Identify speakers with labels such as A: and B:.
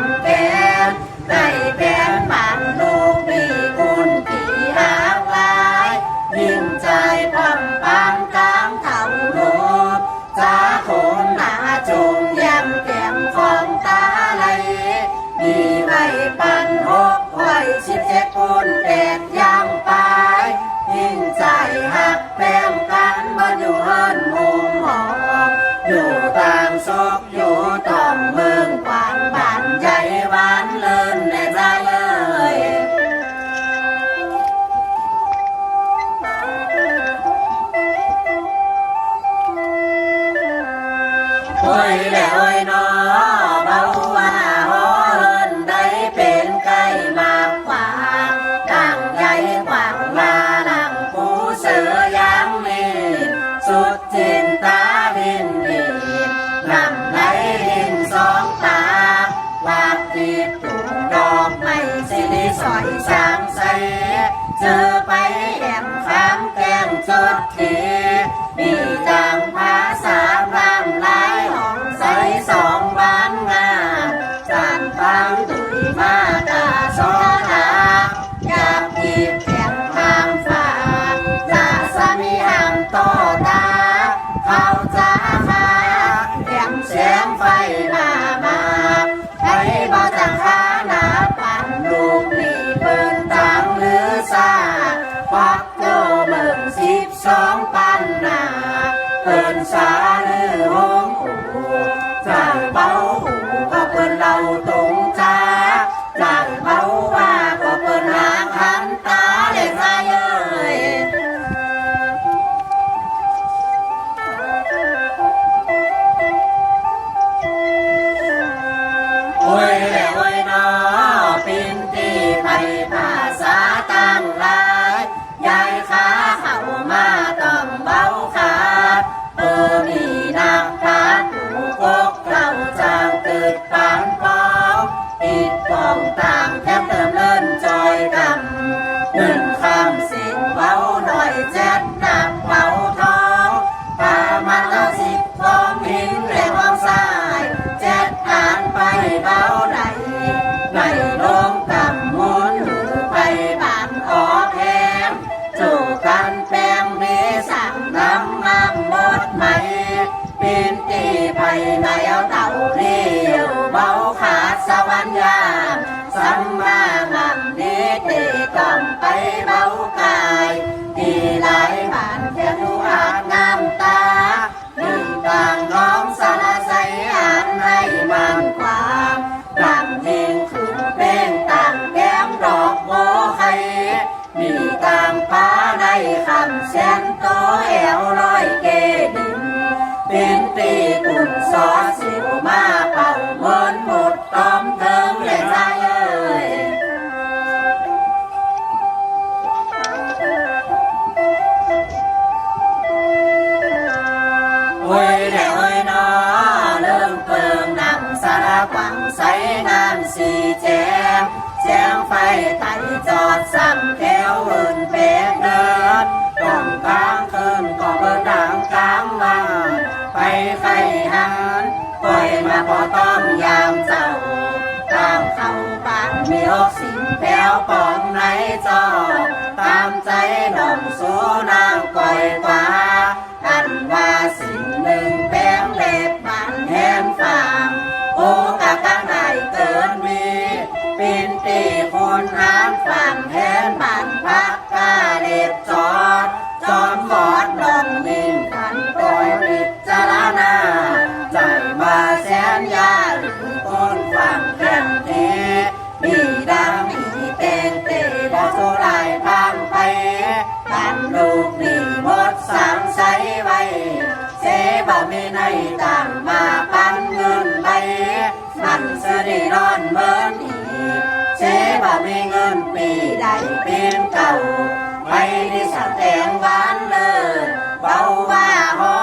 A: มันเป็นได้เป็นมันลูกมีคุณกี่หางลาย ยิ่งใจพังปังกลางเท่าลูกจาโขนหนาจุงแย้มแก้มฟองตาไหลมีไว้ปันหกไว้ชิบเจ็ดคุณเด็ดยัง โอ้ยแล้วโอ้ยนอเบาว่าฮอเินได้เป็นไก่มาขวางตั้งใหญ่ขวางมาลังผู้เสือยางมีสุดทินตาดินดีนำไหลดินสองตาวาดตีตุงดอกไม้สีสอยสามใสเจอไปแอมฟ้ามแก้มจดทีมีจัง พักโนเมืองสิบสอง xem to eo loi kê đình Bên tì cùng xó xíu ma bảo mơn một tóm thương lên dài ơi. Ôi đẻ ơi nó, lương phương nằm xa quăng say ngàn xì chém. Chém phải tay giọt xăm theo ơn bé đời ค้างคืนก็เบิดดังกลางมาไปไข่หันปล่อยมาพอต้อมยามเจ้าตามเข้าปันมีอกสิงแป้วปองในจอตามใจนมสูนางก่อยกว่าอันว่าสิ่งหนึ่งแปงเล็บบันแหนฟางโอ้ สามใสไว้ เสบมีในต่างมาปันเงินไปมันเสดีนอนเมินอีเสบมีเงินปีใดปีนเก่าไปดิสังแตงบ้านเลยเบาว่าหอ